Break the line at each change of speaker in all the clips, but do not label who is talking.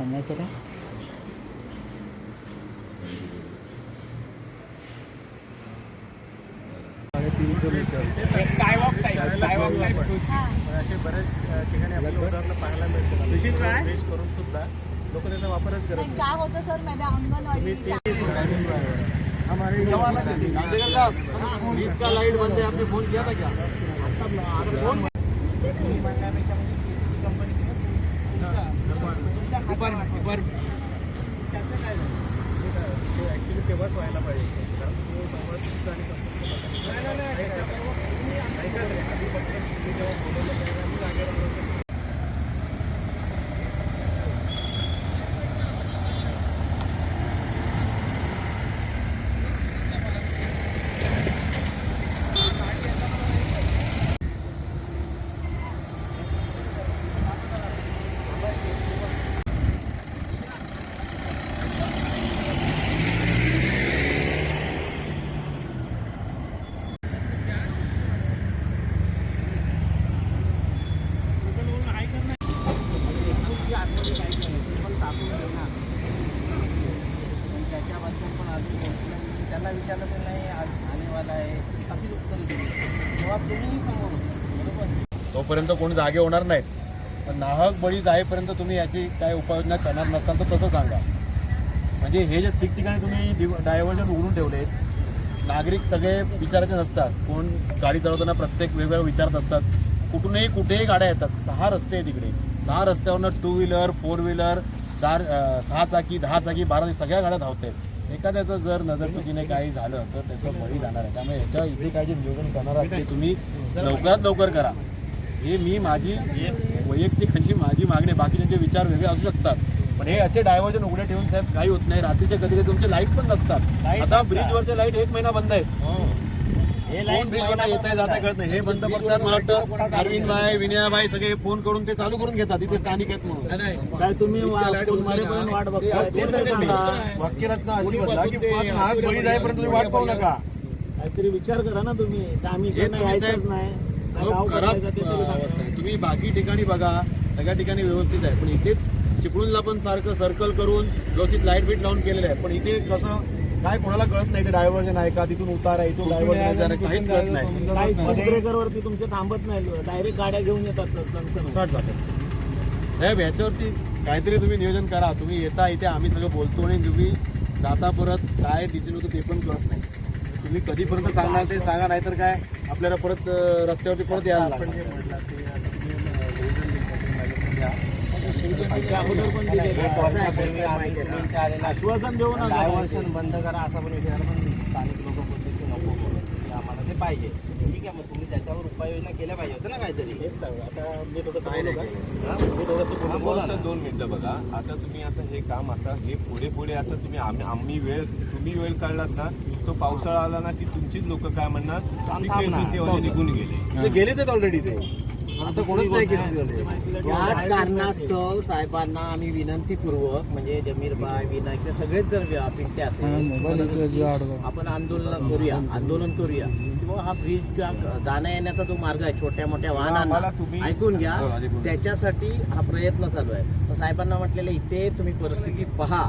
थांबा जरा
असे ठिकाणी आपल्याला उदाहरणं पाहायला मिळतात करून सुद्धा लोक त्याचा वापरच करत
काय होतं सर
हमारे
इसका लाइट बंद है आपने फोन किया था क्या
ऍक्च्युली तेव्हाच व्हायला पाहिजे कारण तो समोरचा आणि कंपनीचा ऐका तरी, आधी पत्र तुम्ही जेव्हा बोलवलं तेव्हा मी जागेवर होतो.
त्यांना विचारलं तर नाही आज आहे अशी दिली तेव्हा तुम्ही समोर बरोबर?
तोपर्यंत कोण जागे होणार नाहीत. पण नाहक बळी जाईपर्यंत तुम्ही याची काय उपाययोजना करणार नसाल तर तसं सांगा. म्हणजे हे जे ठिकठिकाणी तुम्ही डायव्हर्जन उघडून ठेवले नागरिक सगळे विचारायचे नसतात. कोण गाडी चालवताना प्रत्येक वेगवेगळ्या विचारत असतात. कुठूनही कुठेही गाड्या येतात. सहा रस्ते आहेत तिकडे सहा रस्त्यावरनं टू व्हीलर फोर व्हीलर चार सहा चाकी दहा चाकी बारा सगळ्या गाड्या धावत आहेत एखाद्याचं जर नजर चुकीने काही झालं तर त्याचं बळी जाणार आहे. त्यामुळे याच्या इथे काय जे नियोजन करणार आहात ते तुम्ही लवकरात लवकर करा. हे मी माझी वैयक्तिक अशी माझी मागणी आहे. बाकीच्यांचे विचार वेगळे असू शकतात. पण हे असे डायव्हर्जन उघडे ठेवून साहेब काही होत नाही. रात्रीचे कधी कधी तुमचे लाइट पण नसतात. आता ब्रिजवरचे लाइट एक महिना बंद आहे ब्रिजवर येत आहे जात कळत नाही. हे बंद पडतात मला वाटतं. अरविंद भाई विनया भाई सगळे फोन करून ते चालू करून घेतात. इथे स्थानिक आहेत म्हणून.
काय तुम्ही वाट
वाक्यरत्न अशी बदला की पाच नाग बळी जाईपर्यंत तुम्ही वाट पाहू नका.
काहीतरी विचार करा ना तुम्ही. आम्ही
हे खराब. तुम्ही बाकी ठिकाणी बघा. सगळ्या ठिकाणी व्यवस्थित आहे. पण इथेच चिपळूणला पण सारखं सर्कल करून व्यवस्थित लाइट बीट लावून केलेलं आहे. पण इथे कसं काय कोणाला कळत नाही ते डायव्हर्जन आहे का? तिथून उतार आहे इथून डायव्हर्जन आहे काहीच कळत नाही.
तुमचे थांबत नाही. डायरेक्ट गाड्या घेऊन येतात.
साठ जातात. साहेब याच्यावरती काहीतरी तुम्ही नियोजन करा. तुम्ही येता इथे आम्ही सगळं बोलतो आणि तुम्ही जाता परत काय डिसिजन होतं ते पण कळत नाही. तुम्ही कधीपर्यंत सांगणार ते सांगा नाहीतर काय? आपल्याला परत रस्त्यावरती परत यायला लागणार.
आश्वासन देऊ
डायव्हर्शन बंद करा असा पण विचार पण स्थानिक लोक बोलते की नको. की आम्हाला ते पाहिजे ठीक आहे मग तुम्ही त्याच्यावर उपाययोजना केल्या पाहिजे होतं ना काहीतरी
हेच सांगा आता मी थोडंसं बोलू
नाही,
का? मी थोडंसं बोलू.
बोला
सर
ना.
दोन मिनिटं बघा आता तुम्ही आता हे काम आता हे पुढे पुढे असं तुम्ही आम्ही आम्ही वेळ तुम्ही वेळ काढलात ना तो पावसाळा आला ना की तुमचीच लोक काय म्हणणार निघून गेले
ते गेलेच आहेत ऑलरेडी ते आता कोणच नाही
याच कारणास्तव साहेबांना आम्ही विनंतीपूर्वक म्हणजे जमीरबाई विनायक ते सगळेच जर पिंटे असेल आपण आंदोलन करूया आंदोलन करूया किंवा हा ब्रिज किंवा जाण्या येण्याचा जो मार्ग आहे छोट्या मोठ्या वाहनांना ऐकून घ्या
बोला.
त्याच्यासाठी हा प्रयत्न चालू आहे. साहेबांना म्हटलेलं इथे तुम्ही परिस्थिती पहा.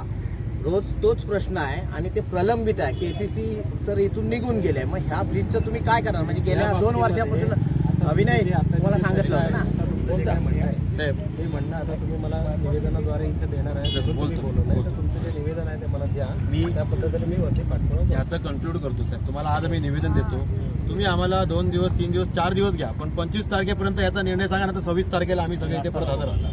रोज तोच प्रश्न आहे आणि ते प्रलंबित आहे. केसीसी तर इथून निघून गेले. मग ह्या ब्रिजचं तुम्ही काय करणार? म्हणजे गेल्या दोन वर्षापासून अभिनय. तुम्हाला सांगितलं होतं ना.
साहेब.
ते म्हणणं आता तुम्ही मला निवेदनाद्वारे इथे देणार आहे.
बोलतो,
बोलवलंय.
बोलतो.
तर तुमचं जे निवेदन आहे ते मला द्या.
मी-
त्या पद्धतीने मी वरती पाठवून
याचं कन्क्लूड करतो साहेब. तुम्हाला आज आम्ही निवेदन देतो. तुम्ही आम्हाला दोन दिवस तीन दिवस चार दिवस घ्या. पण पंचवीस तारखेपर्यंत याचा निर्णय सांगा ना तर सव्वीस तारखेला आम्ही सगळे इथे परत हजर असणार.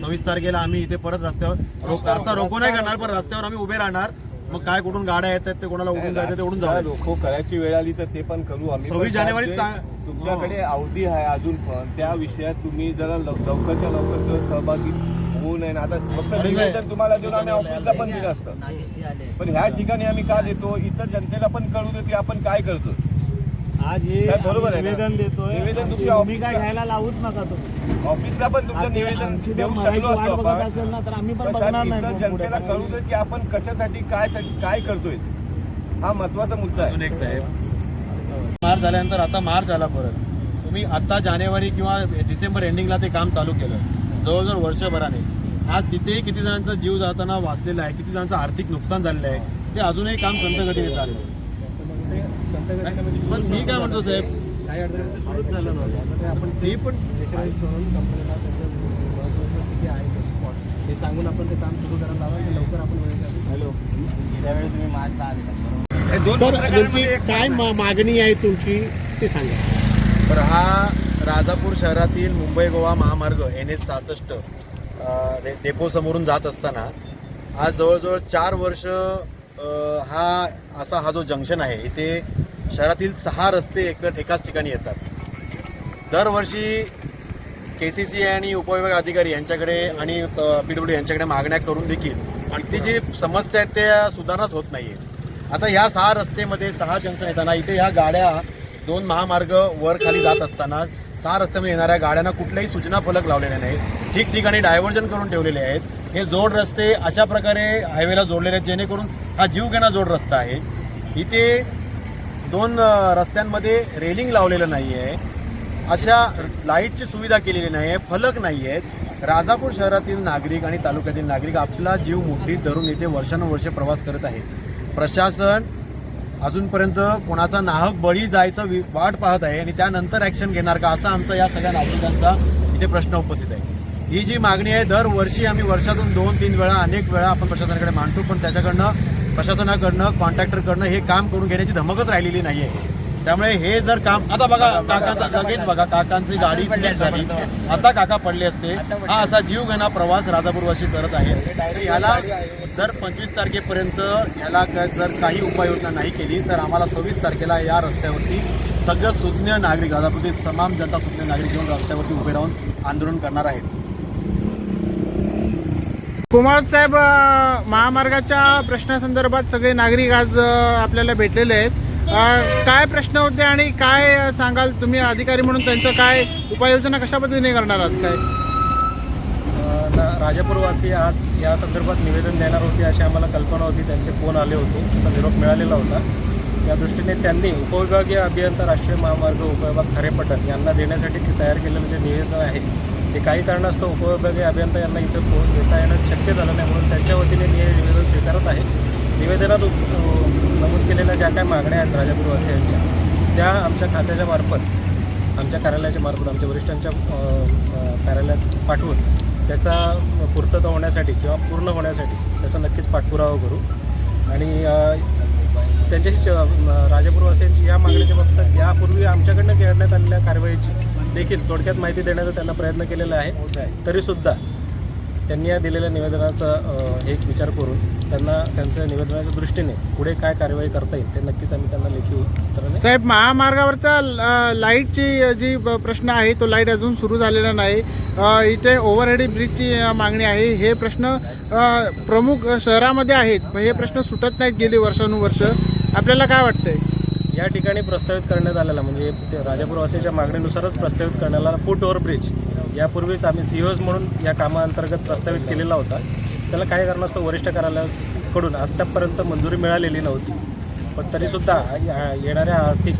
सव्वीस तारखेला आम्ही इथे परत रस्त्यावर रोक रस्ता रोको नाही करणार पण रस्त्यावर आम्ही उभे राहणार. मग काय कुठून गाड्या येतात ते कोणाला उडून जायचं ते उडून जाऊ.
करायची वेळ आली तर ते पण करू. आम्ही
26 जानेवारी
तुमच्याकडे अवधी आहे अजून पण. त्या विषयात तुम्ही जरा लव- लवकरच्या लवकर जर सहभागी होऊ नये ना आता फक्त निवेदन तुम्हाला देऊन आम्ही ऑफिसला पण दिलं असतं.
नागेशजी आले.
पण ह्या ठिकाणी आम्ही का देतो? इतर जनतेला पण कळू दे की आपण काय करतो
आज हे
साहेब, बरोबर आहे ना?
निवेदन देतोय.
निवेदन
आमची
तुमच्या
भूमिका
ऑफिसला-
घ्यायला लावूच नका तुम्ही.
ऑफिसला पण तुमचं निवेदन
आमची जर
देऊ
मराठी
शकलो
वाट
असतो
बघत
आपण.
असेल ना तर आम्ही पण
पण
बघणार
साहेब,
नाही
इतर
पुढे
जनतेला
काय.
कळू दे की आपण कशासाठी काय काय करतोय. हा महत्त्वाचा मुद्दा
अजून
आहे
एक साहेब मार्च झाल्यानंतर आता मार्च आला परत. तुम्ही आता जानेवारी किंवा डिसेंबर एंडिंगला ते काम चालू केलं. जवळजवळ वर्षभराने. आज तिथेही किती जणांचा जीव जाताना वाचलेला आहे किती जणांचं आर्थिक नुकसान झालेलं आहे ते अजूनही काम संत गतीने
म्हणजे
पण मी काय
झालं.
म्हणतो साहेब?
काही अडचणी ते सुरूच झालं नव्हतं आता ते आपण
ते पण
प्रेशराईज करून कंपनीला त्यांचं महत्त्वाचं किती आहे स्पॉट हे सांगून आपण ते काम सुरू करायला लावा की लवकर आपण आधी
हॅलो. गेल्या वेळी तुम्ही मार्चला आलेला बरोबर?
सर नेमकी काय मा- मागणी आहे तुमची ते सांगा.
तर हा राजापूर शहरातील मुंबई गोवा महामार्ग एन एच सहासष्ट डेपोसमोरून जात असताना आज जवळजवळ चार वर्ष अ, हा असा हा जो जंक्शन आहे इथे शहरातील सहा रस्ते एक एकाच ठिकाणी येतात. दरवर्षी के सी सी आणि उपविभाग अधिकारी यांच्याकडे आणि पी डब्ल्यू यांच्याकडे मागण्या करून देखील इथली जी समस्या आहेत त्या सुधारणाच होत नाही आता ह्या सहा रस्तेमध्ये सहा जंक्शन येताना इथे ह्या गाड्या दोन महामार्ग वर खाली जात असताना सहा रस्त्यामध्ये येणाऱ्या गाड्यांना कुठल्याही सूचना फलक लावलेले नाहीत. ठिकठिकाणी डायव्हर्जन करून ठेवलेले आहेत. हे जोड रस्ते अशा प्रकारे हायवेला जोडलेले आहेत जेणेकरून हा जीवघेणा जोड रस्ता आहे. इथे दोन रस्त्यांमध्ये रेलिंग लावलेलं नाही आहे अशा लाईटची सुविधा केलेली नाही आहे फलक नाही आहेत राजापूर शहरातील नागरिक आणि तालुक्यातील नागरिक आपला जीव मुठीत धरून इथे वर्षानुवर्षे प्रवास करत आहेत. प्रशासन अजूनपर्यंत कोणाचा नाहक बळी जायचं वि- वाट पाहत आहे आणि त्यानंतर ॲक्शन घेणार का असा आमचा या सगळ्या नागरिकांचा इथे प्रश्न उपस्थित आहे. ही जी मागणी आहे दरवर्षी आम्ही वर्षातून दोन तीन वेळा अनेक वेळा आपण प्रशासनाकडे मांडतो पण त्याच्याकडनं प्रशासनाकडनं कॉन्ट्रॅक्टरकडनं हे काम करून घेण्याची धमकच राहिलेली नाही आहे त्यामुळे हे जर काम आता बघा काकांचा लगेच बघा. काकांची गाडी स्लिप झाली. आता काका पडले असते. हा असा जीव घेणा प्रवास राजापूरवासी करत आहे. ह्याला जर पंचवीस तारखेपर्यंत ह्याला क- जर काही उपाययोजना नाही केली तर आम्हाला सव्वीस तारखेला या रस्त्यावरती सगळं सुज्ञ नागरिक राजापूरचे तमाम जनता सुज्ञ नागरिक घेऊन रस्त्यावरती उभे राहून आंदोलन करणार आहेत.
कुमार साहेब महामार्गाच्या प्रश्नासंदर्भात सगळे नागरिक आज आपल्याला भेटलेले आहेत. काय प्रश्न होते आणि काय सांगाल तुम्ही अधिकारी म्हणून? त्यांचं काय उपाययोजना कशा पद्धतीने करणार आहात काय?
राजापूरवासी आज या संदर्भात निवेदन देणार होते अशी आम्हाला कल्पना होती. त्यांचे फोन आले होते. असा निरोप मिळालेला होता. त्या दृष्टीने त्यांनी उपविभागीय अभियंता राष्ट्रीय महामार्ग उपविभाग खारेपटण यांना देण्यासाठी ते तयार केलेलं जे निवेदन आहे ते काही कारणास्तव उपविभागीय अभियंता यांना इथं फोन देता येणं शक्य झालं नाही म्हणून त्यांच्या वतीने मी हे निवेदन स्वीकारत आहे. निवेदनात नमूद केलेल्या ज्या काही मागण्या आहेत राजापूरवासियांच्या त्या आमच्या खात्याच्या मार्फत आमच्या कार्यालयाच्या मार्फत आमच्या वरिष्ठांच्या कार्यालयात पाठवून त्याचा पूर्तता होण्यासाठी किंवा पूर्ण होण्यासाठी त्याचा नक्कीच पाठपुरावा करू. आणि त्यांच्याशी राजापूरवासियांची या मागणीच्या बाबतीत यापूर्वी आमच्याकडनं करण्यात आलेल्या कारवाईची देखील थोडक्यात माहिती देण्याचा त्यांना प्रयत्न केलेला आहे. तरीसुद्धा त्यांनी या दिलेल्या निवेदनाचा एक विचार करून त्यांना त्यांच्या निवेदनाच्या दृष्टीने पुढे काय कार्यवाही करता येईल ते नक्कीच आम्ही त्यांना लेखी उत्तराने
साहेब महामार्गावरचा लाईटची जी प्रश्न आहे तो लाइट अजून सुरू झालेला नाही. इथे ओव्हरहेड ब्रिजची मागणी आहे. हे प्रश्न प्रमुख शहरामध्ये आहेत. हे प्रश्न सुटत नाहीत गेली वर्षानुवर्ष. आपल्याला काय वाटतंय?
या ठिकाणी प्रस्तावित करण्यात आलेला म्हणजे राजापूरवासीच्या मागणीनुसारच प्रस्तावित करण्यात आला फूट ओव्हर ब्रिज. यापूर्वीच आम्ही सीओज म्हणून या कामाअंतर्गत प्रस्तावित केलेला होता. त्याला काही कारणास्तव वरिष्ठ कार्यालयाकडून आत्तापर्यंत मंजुरी मिळालेली नव्हती. पण तरीसुद्धा या- येणाऱ्या आर्थिक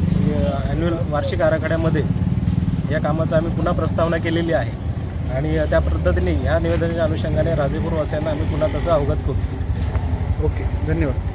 ॲन्युअल वार्षिक आराखड्यामध्ये या कामाचा आम्ही पुन्हा प्रस्तावना केलेली आहे. आणि त्या पद्धतीने ह्या निवेदनाच्या अनुषंगाने राजेपूरवासियांना आम्ही पुन्हा तसं अवगत करू.
ओके धन्यवाद.